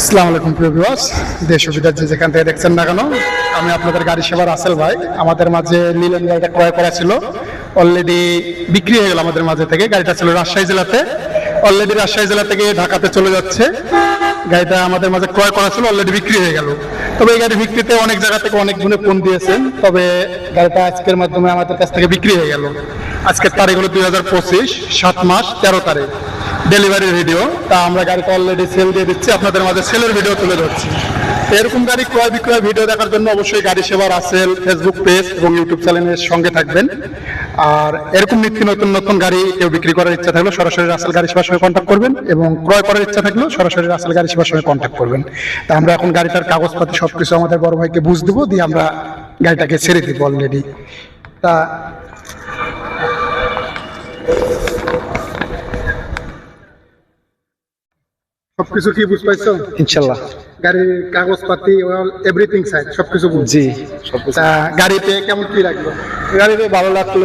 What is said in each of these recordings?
আসসালামু আলাইকুম, প্রিয় ভিউয়ার্স দেশ বিদেশ যে যেখান থেকে দেখছেন না কেন, আমি আপনাদের গাড়ি সেবার আসেল ভাই। আমাদের মাঝে লিলেন গাড়িটা ক্রয় করা ছিল। অলরেডি বিক্রি হয়ে গেল আমাদের মাঝে থেকে। গাড়িটা ছিল রাজশাহী জেলাতে। অলরেডি রাজশাহী জেলা থেকে ঢাকাতে চলে যাচ্ছে। গাড়িটা আমাদের মাঝে ক্রয় করা ছিল অলরেডি বিক্রি হয়ে গেল। তবে এই গাড়ি বিক্রিতে অনেক জায়গা থেকে অনেক গুণে ফোন দিয়েছেন। তবে গাড়িটা আজকের মাধ্যমে আমাদের কাছ থেকে বিক্রি হয়ে গেল। আজকের তারিখ হলো দুই হাজার পঁচিশ, সাত মাস, তেরো তারিখ। Delivery video. তা আমরা গাড়িটা অলরেডি সেল দিয়ে দিচ্ছি, আপনাদের মাঝে সেলের ভিডিও তুলে ধরছি। এরকম গাড়ি ক্রয় বিক্রয় ভিডিও দেখার জন্য অবশ্যই গাড়ি সেবার আসেল ফেসবুক পেজ এবং ইউটিউব চ্যানেলের সঙ্গে থাকবেন। আর এরকম নিত্য নতুন নতুন গাড়ি কেউ বিক্রি করার ইচ্ছা থাকলেও সরাসরি রাসেল গাড়ি সেবার সঙ্গে কন্ট্যাক্ট করবেন এবং ক্রয় করার ইচ্ছা থাকলেও সরাসরি রাসেল গাড়ি সেবার সঙ্গে কন্ট্যাক্ট করবেন। তা আমরা এখন গাড়িটার কাগজপাতি সব কিছু আমাদের বড় ভাইকে বুঝ দেবো, দিয়ে আমরা গাড়িটাকে ছেড়ে দিব অলরেডি তা সবকিছু কি বুঝ পাইছো? ইনশাল্লাহ। গাড়ির কাগজপাতি এভরিথিং সাইড সবকিছু জি। সবকিছু তা কেমন কি লাগল গাড়িতে ভালো লাগল।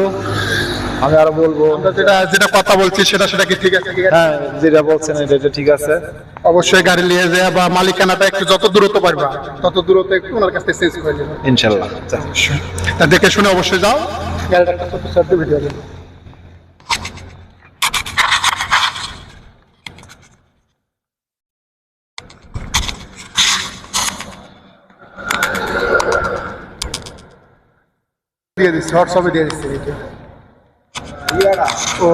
আমি আরও বলব। যেটা যেটা কথা বলছি সেটা সেটা কি ঠিক আছে? হ্যাঁ যেটা বলছেন এটা ঠিক আছে। অবশ্যই গাড়ি নিয়ে যায় বা মালিকানাটা একটু যত দূরত্ব পারবা তত দূরত্ব একটু ওনার কাছ থেকে চেঞ্জ করে দেবেন ইনশাল্লাহ তা দেখে শুনে অবশ্যই যাও। গাড়িটা একটা ছোট্ট ভিডিও দিয়ে দিচ্ছি হোয়াটসঅ্যাপে দিয়ে দিচ্ছি ও।